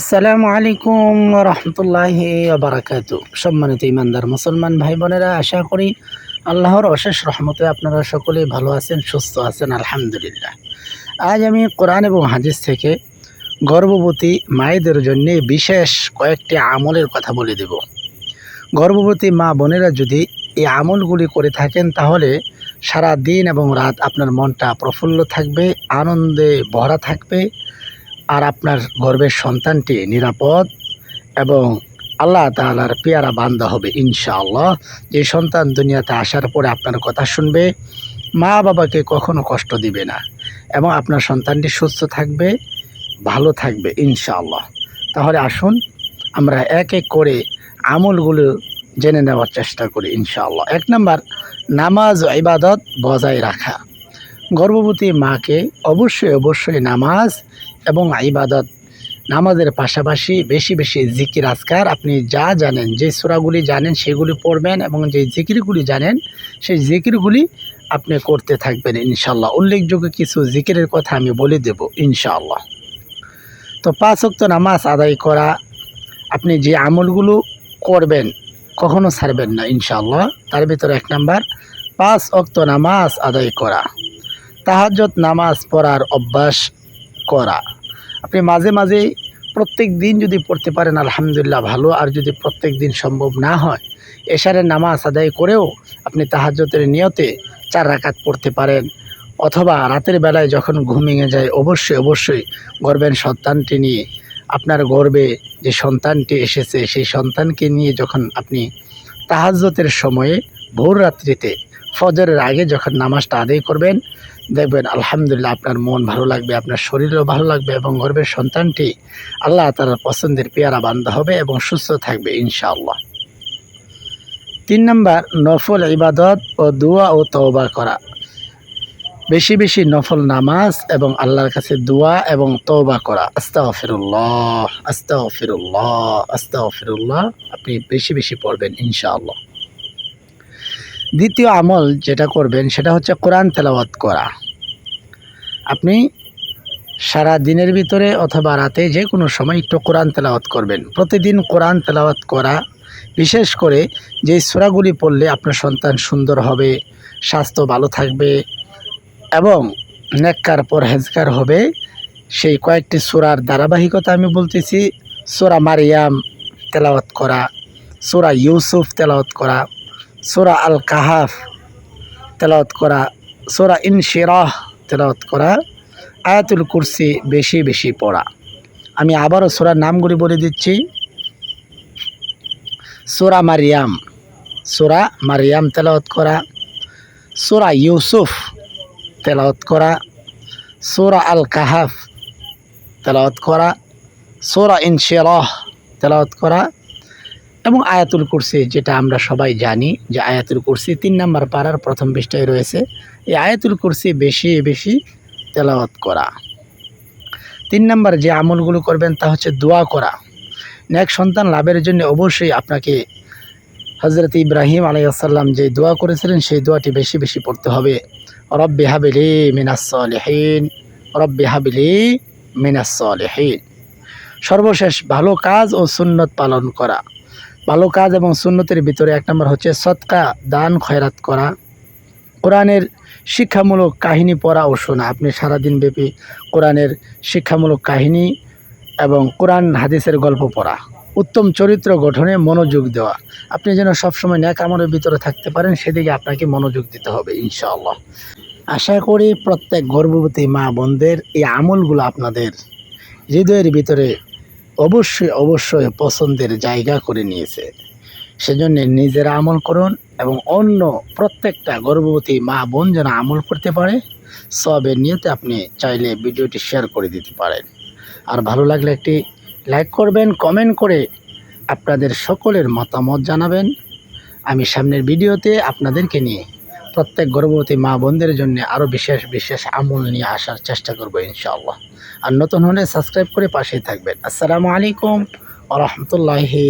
আসসালামু আলাইকুম রহমতুল্লাহ বারাকাত সম্মানিত ইমানদার মুসলমান ভাই বোনেরা আশা করি আল্লাহর অশেষ রহমতে আপনারা সকলে ভালো আছেন, সুস্থ আছেন, আলহামদুলিল্লাহ। আজ আমি কোরআন এবং হাদিস থেকে গর্ভবতী মায়েদের জন্য বিশেষ কয়েকটি আমলের কথা বলে দেব। গর্ভবতী মা বোনেরা যদি এই আমলগুলি করে থাকেন, তাহলে সারা দিন এবং রাত আপনার মনটা প্রফুল্ল থাকবে, আনন্দে ভরা থাকবে আর আপনার গর্বের সন্তানটি নিরাপদ এবং আল্লাহ তালার পেয়ারা বান্দা হবে, ইনশাআল্লাহ। যে সন্তান দুনিয়াতে আসার পরে আপনার কথা শুনবে, মা বাবাকে কখনো কষ্ট দিবে না এবং আপনার সন্তানটি সুস্থ থাকবে, ভালো থাকবে, ইনশাআল্লাহ। তাহলে আসুন, আমরা এক এক করে আমলগুলো জেনে নেওয়ার চেষ্টা করি, ইনশাআল্লাহ। এক নম্বর, নামাজ ইবাদত বজায় রাখা। গর্ভবতী মাকে অবশ্যই অবশ্যই নামাজ এবং ইবাদত। নামাজের পাশাপাশি বেশি বেশি জিকির, আজকার আপনি যা জানেন, যে সুরাগুলি জানেন সেগুলি পড়বেন এবং যে জিকিরগুলি জানেন সেই জিকিরগুলি আপনি করতে থাকবেন ইনশাল্লাহ উল্লেখযোগ্য কিছু জিকিরের কথা আমি বলে দেব ইনশাল্লাহ তো পাঁচ অক্ত নামাজ আদায় করা, আপনি যে আমলগুলো করবেন কখনো ছাড়বেন না ইনশাল্লাহ তার ভিতরে এক নাম্বার, পাঁচ অক্ত নামাজ আদায় করা। তাহাজ্জত নামাজ পড়ার অভ্যাস করা। আপনি মাঝে মাঝে প্রত্যেক দিন যদি পড়তে পারেন, আলহামদুলিল্লাহ ভালো। আর যদি প্রত্যেক দিন সম্ভব না হয়, এশারের নামাজ আদায় করেও আপনি তাহাজ্জতের নিয়তে চার রাকাত পড়তে পারেন। অথবা রাতের বেলায় যখন ঘুমিয়ে যায়, অবশ্যই অবশ্যই গর্বের সন্তানটি নিয়ে, আপনার গর্বে যে সন্তানটি এসেছে, সেই সন্তানকে নিয়ে যখন আপনি তাহাজ্জতের সময়ে ভোর রাত্রিতে ফজরের আগে যখন নামাজটা আদায় করবেন, দেখবেন আলহামদুলিল্লাহ আপনার মন ভালো লাগবে, আপনার শরীরও ভালো লাগবে এবং গর্বের সন্তানটি আল্লাহ তার পছন্দের পেয়ারা বান্ধা হবে এবং সুস্থ থাকবে ইনশাআল্লাহ। তিন নম্বর, নফল ইবাদত ও দোয়া ও তওবা করা। বেশি বেশি নফল নামাজ এবং আল্লাহর কাছে দোয়া এবং তওবা করা। আস্তাগফিরুল্লাহ আস্তাগফিরুল্লাহ আস্তাগফিরুল্লাহ, আপনি বেশি বেশি পড়বেন ইনশাআল্লাহ। দ্বিতীয় আমল যেটা করবেন সেটা হচ্ছে কোরআন তেলাওয়াত করা। আপনি সারা দিনের ভিতরে অথবা রাতে যে কোনো সময় একটু কোরআন তেলাওয়াত করবেন। প্রতিদিন কোরআন তেলাওয়াত করা, বিশেষ করে যে সুরাগুলি পড়লে আপনার সন্তান সুন্দর হবে, স্বাস্থ্য ভালো থাকবে এবং নেককার পরহেজকার হবে, সেই কয়েকটি সুরার ধারাবাহিকতা আমি বলতেছি। সুরা মারিয়াম তেলাওয়াত করা, সুরা ইউসুফ তেলাওয়াত করা সোরা আল কাহাফ তেলাওয়াত করা, সোরা ইনশিরাহ তেলাওয়াত করা, আয়াতুল কুরসি বেশি বেশি পড়া। আমি আবারও সোরার নামগুলি বলে দিচ্ছি। সোরা মারিয়াম সোরা মারিয়াম তেলাওয়াত করা, সোরা ইউসুফ তেলাওয়াত করা, সোরা আল কাহাফ তেলাওয়াত করা, সোরা ইনশিরাহ তেলাওয়াত করা এবং আয়াতুল কুরসি, যেটা আমরা সবাই জানি যে আয়াতুল কুরসি তিন নাম্বার পাড়ার প্রথম পৃষ্ঠায় রয়েছে। এই আয়াতুল কুরসি বেশি বেশি তেলাওয়াত করা। তিন নাম্বার যে আমলগুলো করবেন তা হচ্ছে দোয়া করা। নেক সন্তান লাভের জন্য অবশ্যই আপনাকে হজরত ইব্রাহিম আলাইসাল্লাম যে দোয়া করেছিলেন, সেই দোয়াটি বেশি বেশি পড়তে হবে। রব্বে হাবিলি মিনাসলেহীন রব্বে হাবিলি মিনাসলেহীন সর্বশেষ ভালো কাজ ও সুন্নত পালন করা। ভালো কাজ এবং সুন্নতির ভিতরে এক নম্বর হচ্ছে সৎকা, দান, খয়রাত করা। কোরআনের শিক্ষামূলক কাহিনী পড়া ও শোনা। আপনি সারাদিন ব্যাপী কোরআনের শিক্ষামূলক কাহিনী এবং কোরআন হাদিসের গল্প পড়া। উত্তম চরিত্র গঠনে মনোযোগ দেওয়া। আপনি যেন সবসময় ন্যাক আমলের ভিতরে থাকতে পারেন, সেদিকে আপনাকে মনোযোগ দিতে হবে, ইনশাআল্লাহ। আশা করি প্রত্যেক গর্ভবতী মা বোনদের এই আমলগুলো আপনাদের হৃদয়ের ভিতরে অবশ্যই অবশ্যই পছন্দের জায়গা করে নিয়েছে। সেজন্য নিজেরা আমল করুন এবং অন্য প্রত্যেকটা গর্ভবতী মা বোন যেন আমল করতে পারে, সবের নিয়তে আপনি চাইলে ভিডিওটি শেয়ার করে দিতে পারেন। আর ভালো লাগলে একটি লাইক করবেন, কমেন্ট করে আপনাদের সকলের মতামত জানাবেন। আমি সামনের ভিডিওতে আপনাদেরকে নিয়ে প্রত্যেক গর্ভবতী মা বোনদের জন্য আরও বিশেষ বিশেষ আমল নিয়ে আসার চেষ্টা করব ইনশাআল্লাহ। আর নতুন হলে সাবস্ক্রাইব করে পাশেই থাকবেন। আসসালামু আলাইকুম আ রহমতুল্লাহি